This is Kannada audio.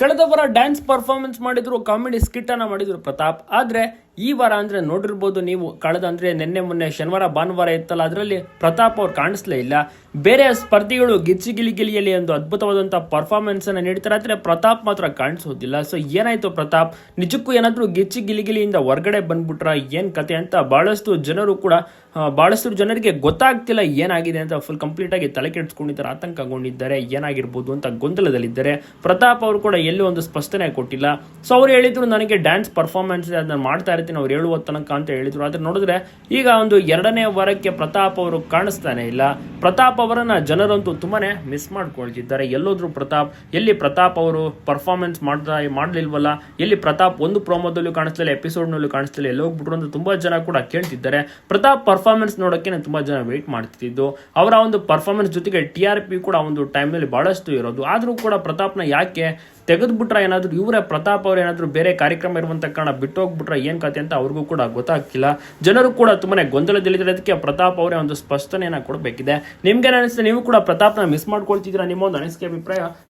ಕಳೆದ ವಾರ ಡ್ಯಾನ್ಸ್ ಪರ್ಫಾರ್ಮೆನ್ಸ್ ಮಾಡಿದ್ರು ಕಾಮಿಡಿ ಸ್ಕಿಟ್ ಅನ್ನ ಮಾಡಿದ್ರು ಪ್ರತಾಪ್. ಆದ್ರೆ ಈ ವಾರ ಅಂದ್ರೆ ನೋಡಿರ್ಬೋದು ನೀವು, ಕಳೆದ ಅಂದ್ರೆ ನಿನ್ನೆ ಮೊನ್ನೆ ಶನಿವಾರ, ಭಾನುವಾರ ಇತ್ತಲ್ಲ, ಅದರಲ್ಲಿ ಪ್ರತಾಪ್ ಅವ್ರು ಕಾಣಿಸ್ಲೇ ಇಲ್ಲ. ಬೇರೆ ಸ್ಪರ್ಧಿಗಳು ಗಿಚ್ಚಿ ಗಿಲಿ ಗಿಲಿಯಲ್ಲಿ ಒಂದು ಅದ್ಭುತವಾದಂಥ ಪರ್ಫಾರ್ಮೆನ್ಸ್ ಅನ್ನ ನೀಡ್ತಾರೆ, ಆದರೆ ಪ್ರತಾಪ್ ಮಾತ್ರ ಕಾಣಿಸೋದಿಲ್ಲ. ಸೊ ಏನಾಯ್ತು ಪ್ರತಾಪ್? ನಿಜಕ್ಕೂ ಏನಾದರೂ ಗಿಚ್ಚಿ ಗಿಲಿ ಗಿಲಿಯಿಂದ ಹೊರಗಡೆ ಬಂದ್ಬಿಟ್ರ? ಏನು ಕತೆ ಅಂತ ಬಹಳಷ್ಟು ಜನರು ಕೂಡ ಭಾಳಷ್ಟು ಜನರಿಗೆ ಗೊತ್ತಾಗ್ತಿಲ್ಲ ಏನಾಗಿದೆ ಅಂತ ಫುಲ್ ಕಂಪ್ಲೀಟ್ ಆಗಿ ತಲೆ ಕೆಡಿಸ್ಕೊಂಡಿದ್ದಾರೆ, ಆತಂಕಗೊಂಡಿದ್ದಾರೆ, ಏನಾಗಿರ್ಬೋದು ಅಂತ ಗೊಂದಲದಲ್ಲಿದ್ದಾರೆ. ಪ್ರತಾಪ್ ಅವರು ಕೂಡ ಎಲ್ಲೂ ಒಂದು ಸ್ಪಷ್ಟನೆ ಕೊಟ್ಟಿಲ್ಲ. ಸೊ ಅವ್ರು ಹೇಳಿದ್ರು, ನನಗೆ ಡ್ಯಾನ್ಸ್ ಪರ್ಫಾರ್ಮೆನ್ಸ್ ಅದನ್ನು ಮಾಡ್ತಾ ಅವ್ರು ಹೇಳುವ ತನಕ ಅಂತ ಹೇಳಿದ್ರು. ಆದ್ರೆ ನೋಡಿದ್ರೆ ಈಗ ಒಂದು ಎರಡನೇ ವಾರಕ್ಕೆ ಪ್ರತಾಪ್ ಅವರು ಕಾಣಿಸ್ತಾನೆ ಇಲ್ಲ. ಪ್ರತಾಪ್ ಅವರನ್ನ ಜನರಂತೂ ತುಂಬಾನೇ ಮಿಸ್ ಮಾಡ್ಕೊಳ್ತಿದ್ದಾರೆ. ಎಲ್ಲೋದ್ರು ಪ್ರತಾಪ್, ಎಲ್ಲಿ ಪ್ರತಾಪ್ ಅವರು ಪರ್ಫಾರ್ಮೆನ್ಸ್ ಮಾಡ್ತಾ ಮಾಡ್ಲಿಲ್ವಲ್ಲ, ಎಲ್ಲಿ ಪ್ರತಾಪ್ ಒಂದು ಪ್ರೋಮೋದಲ್ಲೂ ಕಾಣಿಸ್ತಿಲ್ಲ ಎಪಿಸೋಡ್ನಲ್ಲೂ ಕಾಣಿಸ್ತಿಲ್ಲ ಎಲ್ಲಿ ಹೋಗ್ಬಿಟ್ರು ಅಂತ ತುಂಬಾ ಜನ ಕೂಡ ಕೇಳ್ತಿದ್ದಾರೆ. ಪ್ರತಾಪ್ ಪರ್ಫಾರ್ಮೆನ್ಸ್ ನೋಡೋಕೆ ತುಂಬಾ ಜನ ವೇಟ್ ಮಾಡ್ತಿದ್ದು. ಅವರ ಒಂದು ಪರ್ಫಾರ್ಮೆನ್ಸ್ ಜೊತೆಗೆ ಟಿ ಆರ್ ಪಿ ಕೂಡ ಒಂದು ಟೈಮ್ನಲ್ಲಿ ಬಹಳಷ್ಟು ಇರೋದು. ಆದರೂ ಕೂಡ ಪ್ರತಾಪ್ನ ಯಾಕೆ ತೆಗೆದ್ಬಿಟ್ರೆ ಏನಾದ್ರು, ಇವರೇ ಪ್ರತಾಪ್ ಅವ್ರು ಏನಾದ್ರು ಬೇರೆ ಕಾರ್ಯಕ್ರಮ ಇರುವಂತ ಕಾರಣ ಬಿಟ್ಟು ಹೋಗ್ಬಿಟ್ರೆ ಏನ್ ಕತೆ ಅಂತ ಅವ್ರಿಗೂ ಕೂಡ ಗೊತ್ತಾಗ್ತಿಲ್ಲ. ಜನರು ಕೂಡ ತುಂಬಾ ಗೊಂದಲದಲ್ಲಿದ್ದಾರೆ. ಅದಕ್ಕೆ ಪ್ರತಾಪ್ ಅವರೇ ಒಂದು ಸ್ಪಷ್ಟನೆಯನ್ನ ಕೊಡಬೇಕಿದೆ. ನಿಮ್ಗೆ ಅನಿಸುತ್ತೆ? ನೀವು ಕೂಡ ಪ್ರತಾಪ್ನ ಮಿಸ್ ಮಾಡ್ಕೊಳ್ತಿದ್ದೀರಾ? ನಿಮ್ಮ ಒಂದು ಅನಿಸಿಕೆ, ಅಭಿಪ್ರಾಯ?